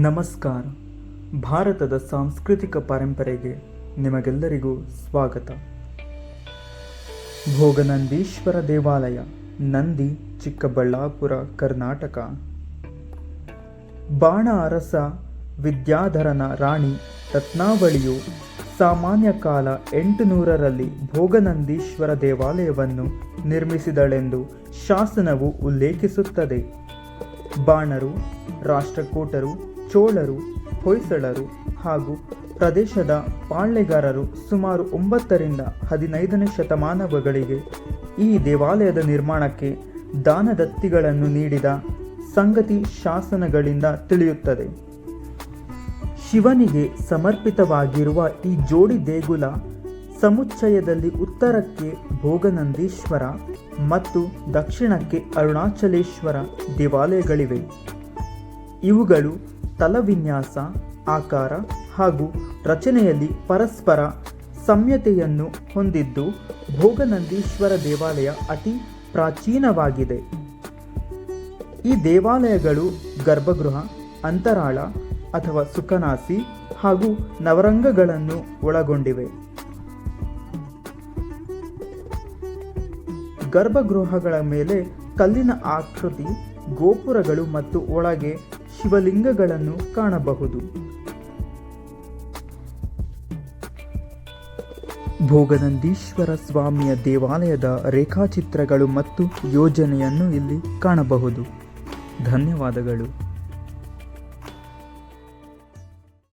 ನಮಸ್ಕಾರ. ಭಾರತದ ಸಾಂಸ್ಕೃತಿಕ ಪರಂಪರೆಗೆ ನಿಮಗೆಲ್ಲರಿಗೂ ಸ್ವಾಗತ. ಭೋಗನಂದೀಶ್ವರ ದೇವಾಲಯ, ನಂದಿ, ಚಿಕ್ಕಬಳ್ಳಾಪುರ, ಕರ್ನಾಟಕ. ಬಾಣ ಅರಸ, ವಿದ್ಯಾಧರನ ರಾಣಿ, ರತ್ನಾವಳಿಯು ಸಾಮಾನ್ಯ ಕಾಲ ಎಂಟುನೂರರಲ್ಲಿ ಭೋಗನಂದೀಶ್ವರ ದೇವಾಲಯವನ್ನು ನಿರ್ಮಿಸಿದಳೆಂದು ಶಾಸನವು ಉಲ್ಲೇಖಿಸುತ್ತದೆ. ಬಾಣರು, ರಾಷ್ಟ್ರಕೂಟರು ಚೋಳರು, ಹೊಯ್ಸಳರು ಹಾಗೂ ಪ್ರದೇಶದ ಪಾಳ್ಯಗಾರರು ಸುಮಾರು ಒಂಬತ್ತರಿಂದ ಹದಿನೈದನೇ ಶತಮಾನಗಳಿಗೆ ಈ ದೇವಾಲಯದ ನಿರ್ಮಾಣಕ್ಕೆ ದಾನದತ್ತಿಗಳನ್ನು ನೀಡಿದ ಸಂಗತಿ ಶಾಸನಗಳಿಂದ ತಿಳಿಯುತ್ತದೆ. ಶಿವನಿಗೆ ಸಮರ್ಪಿತವಾಗಿರುವ ಈ ಜೋಡಿ ದೇಗುಲ ಸಮುಚ್ಚಯದಲ್ಲಿ ಉತ್ತರಕ್ಕೆ ಭೋಗನಂದೀಶ್ವರ ಮತ್ತು ದಕ್ಷಿಣಕ್ಕೆ ಅರುಣಾಚಲೇಶ್ವರ ದೇವಾಲಯಗಳಿವೆ. ಇವುಗಳು ತಲವಿನ್ಯಾಸ, ಆಕಾರ ಹಾಗೂ ರಚನೆಯಲ್ಲಿ ಪರಸ್ಪರ ಸಮ್ಯತೆಯನ್ನು ಹೊಂದಿದ್ದು ಭೋಗನಂದೀಶ್ವರ ದೇವಾಲಯ ಅತಿ ಪ್ರಾಚೀನವಾಗಿದೆ. ಈ ದೇವಾಲಯಗಳು ಗರ್ಭಗೃಹ, ಅಂತರಾಳ ಅಥವಾ ಸುಖನಾಸಿ ಹಾಗೂ ನವರಂಗಗಳನ್ನು ಒಳಗೊಂಡಿವೆ. ಗರ್ಭಗೃಹಗಳ ಮೇಲೆ ಕಲ್ಲಿನ ಆಕೃತಿ, ಗೋಪುರಗಳು ಮತ್ತು ಒಳಗೆ ಶಿವಲಿಂಗಗಳನ್ನು ಕಾಣಬಹುದು. ಭೋಗನಂದೀಶ್ವರ ಸ್ವಾಮಿಯ ದೇವಾಲಯದ ರೇಖಾಚಿತ್ರಗಳು ಮತ್ತು ಯೋಜನೆಯನ್ನು ಇಲ್ಲಿ ಕಾಣಬಹುದು. ಧನ್ಯವಾದಗಳು.